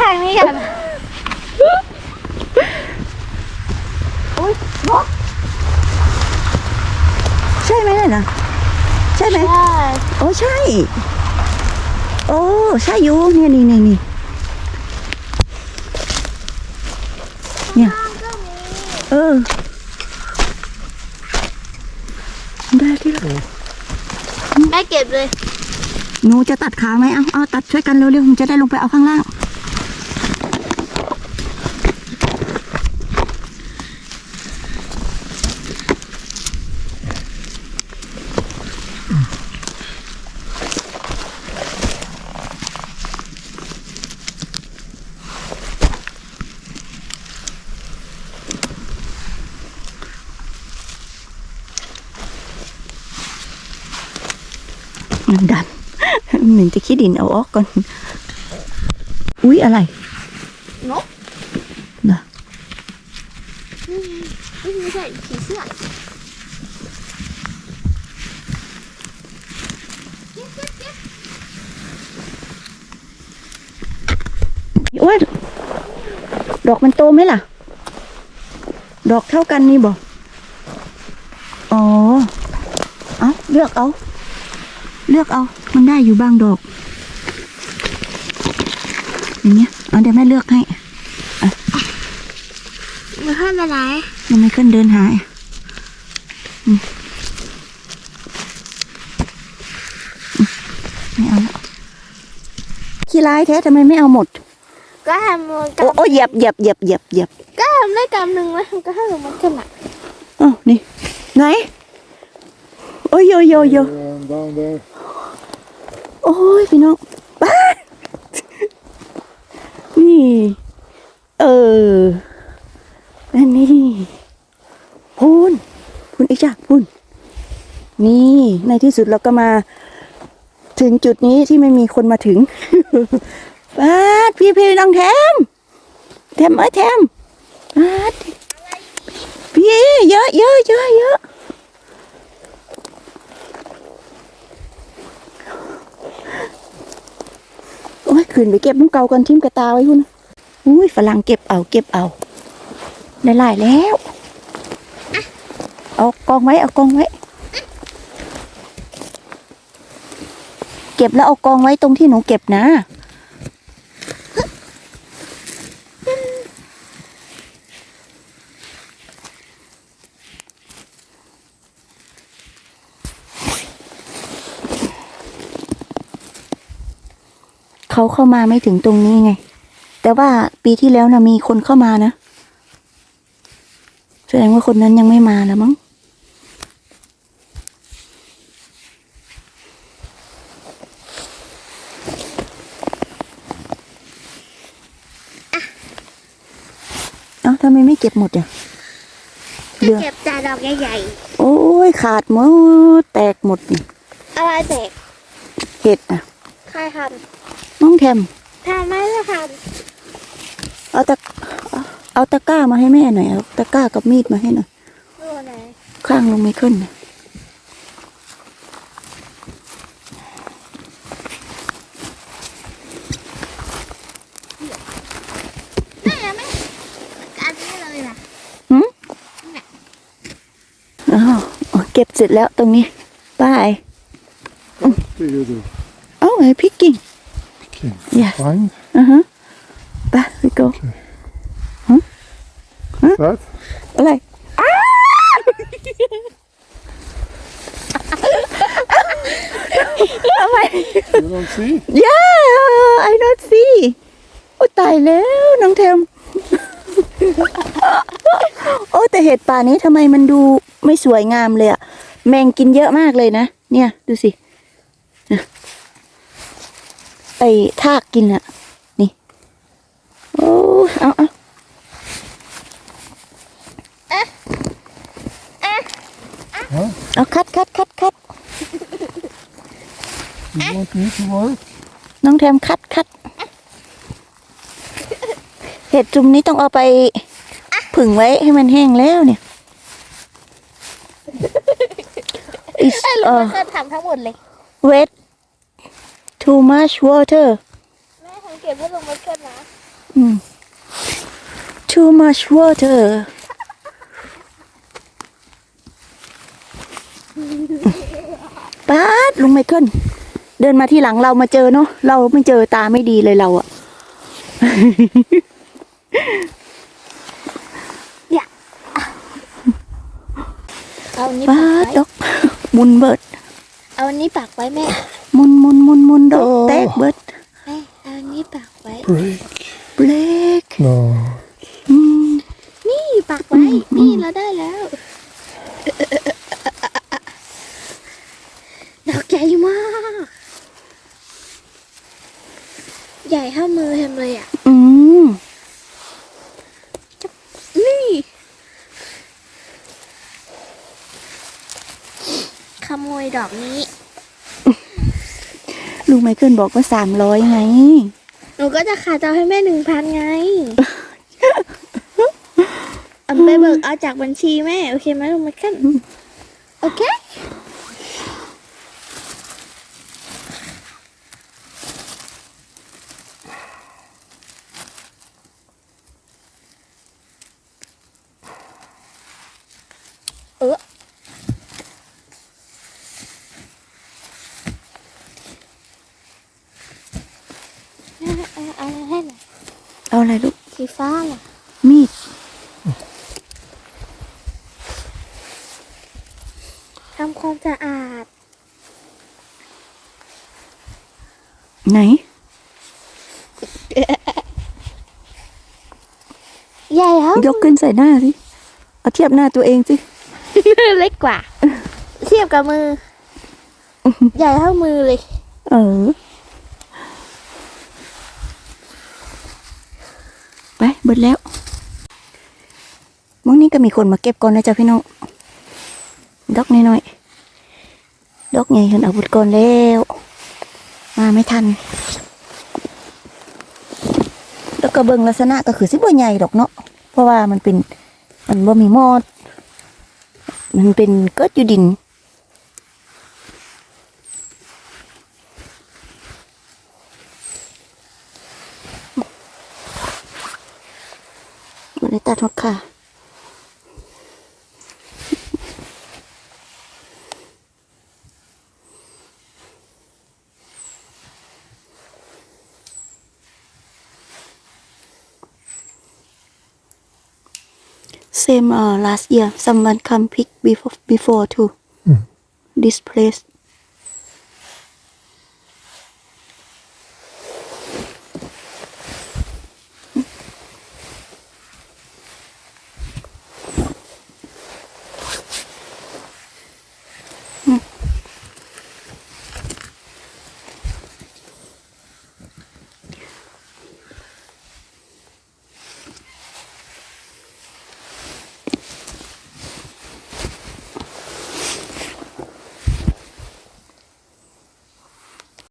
ทางนี้กันอุ้ยนกใช่ไหมน่ะใช่ไหมใช่โอ้ใช่ โอ้ใช่อยู่เนี่ยนี่นี่นี่เนี่ยข้างก็มีเออได้ที่ละแม่เก็บเลยหนูจะตัดขาไหมเอาเอาตัดช่วยกันเร็วๆผมจะได้ลงไปเอาข้างล่าง มันดันเหมือนจะขี้ดินเอาออกก่อน อุ๊ยอะไรนกน่ะนี่ไม่ใช่ผีเสื้ออ้วนดอกมันโตไหมล่ะ ดอกเท่ากันนี่บอกอ๋อ เอาเลือกเอา เลือกเอา มันได้อยู่บางดอก อย่างเงี้ยเอาเดี๋ยวแม่เลือกให้มันขึ้นไปไหนยังไม่ขึ้นเดินหาอืมอืมไม่เอาแล้วขี้ร้ายแท้ทำไมไม่เอาหมด ก็ทำมันโอ้โอ้เหยียบเหยียบเหยียบเหยียบเหยียบก็ทำได้กำหนึ่งแล้วก็ให้มันขึ้นอะอ๋อนี่ ไหน โอ้ยโยโยโย And down there. โอ้ยพี่น้องบ้านี่ เอออันนี้พูนพูนอีกจ้ะพูนนี่ในที่สุดเราก็มา ถึงจุดนี้ที่ไม่มีคนมาถึงบ้าดพี่พี่น้องแทมแทมเอ้ยแทมบ้าดพี่เยอะเยอะเยอะเยอะโอ้ย ขึ้นไปเก็บมุ้งเก่ากันทิมกระตาไว้คุณอุ้ยฝรั่งเก็บเอาเก็บเอาได้หลายแล้วเอากองไว้เอากองไว้ เก็บแล้วเอากองไว้ตรงที่หนูเก็บนะ เขาเข้ามาไม่ถึงตรงนี้ไง แต่ว่าปีที่แล้วนะมีคนเข้ามานะแสดงว่าคนนั้นยังไม่มาแล้วมั้งเอ้าทำไมไม่เก็บหมดอะเหลือเก็บจ่าดอกใหญ่โอ้ยขาดหมด แตกหมดนี่ๆอะไรแตกเห็ดอะ ใครท น้องแทมำทำไม่ได้ทเอาตะเอาเอาตะกร้ามาให้แม่หน่อยเอาตะกร้ากับมีดมาให้หน่อยำดูไหนข้างลงไม่ขึ้นน่ะแม่ไม่การนี้เลยนะหืมอ๋อเก็บเสร็จแล้วตรงนี้บาย What do you do? เอ้าไอ้พิกกิ้ง Picking. Yes. Find. อือฮะไป we go That? อะไรทำไม You don't see? yeah I don't see โอ้ตายแล้วน้องเทม โอ้แต่เห็ดป่านี้ทำไมมันดูไม่สวยงามเลยอะแมงกินเยอะมากเลยนะ เนี่ย ดูสินะ ไอ้ทากกินอะนี่โอ้เอาเอา Huh? เอาคัดคัดคัดคัด You want me to work? น้องแทมคัดคัดเห็ดจุ่มนี้ต้องเอาไปผึ่งไว้ให้มันแห้งแล้วเนี่ย It's ไอ้ลูก uh, มันเคยทำทั้งหมดเลย wet too much water แม่ทำเก็บไว้ลงมาเกินนะอืม too much water ป๊าดลุงไมเคิลเดินมาที่หลังเรามาเจอเนาะเราไม่เจอตาไม่ดีเลยเราอะเอาอันนี้ป๊าปักดไว้ ดอกมุนเบิด เอาอันนี้ปักไว้แม่ มุนมุนมุนมุนดอกโอ้แตกเบิดแม่เอาอันนี้ปักไว้ Break. เบรก No. อืมนี่ปักไว้ นี่เราได้แล้ว ดอกใหญ่มาก ใหญ่เท่ามือแฮมเลยอะ อืมนี่ขโมยดอกนี้ ลุงไมเคิลบอกว่าสามร้อยไง หนูก็จะขาดจะให้แม่หนึ่งพันไงเอาไปเบิกเอาจากบัญชีแม่โอเคไหมลุงไมเคิลโอเคเออเอาเอาอะไรให้หน่อย เอาอะไรลูก สีฟ้าล่ะ มีดทำความสะอาด ไหน ใหญ่ครับยกขึ้นใส่หน้าสิ เอาเทียบหน้าตัวเองสิ เล็กกว่า เทียบกับมือ ใหญ่เท่ามือเลย เออ ไป เบิดแล้วมื้อนี้ก็มีคนมาเก็บก่อนนะจ๊ะพี่น้องดอกน้อยๆดอกใหญ่เห็นอาบุดก่อนแล้ว มาไม่ทัน แล้วก็เบิ่งลักษณะก็คือสิบ่ใหญ่ดอกเนาะเพราะว่ามันเป็นมันบ่มีมอด มันเป็นเกิดอยู่ดิน ได้ตัดหรอกค่ะ Same uh, last year, someone come pick before before too. Mm. This place.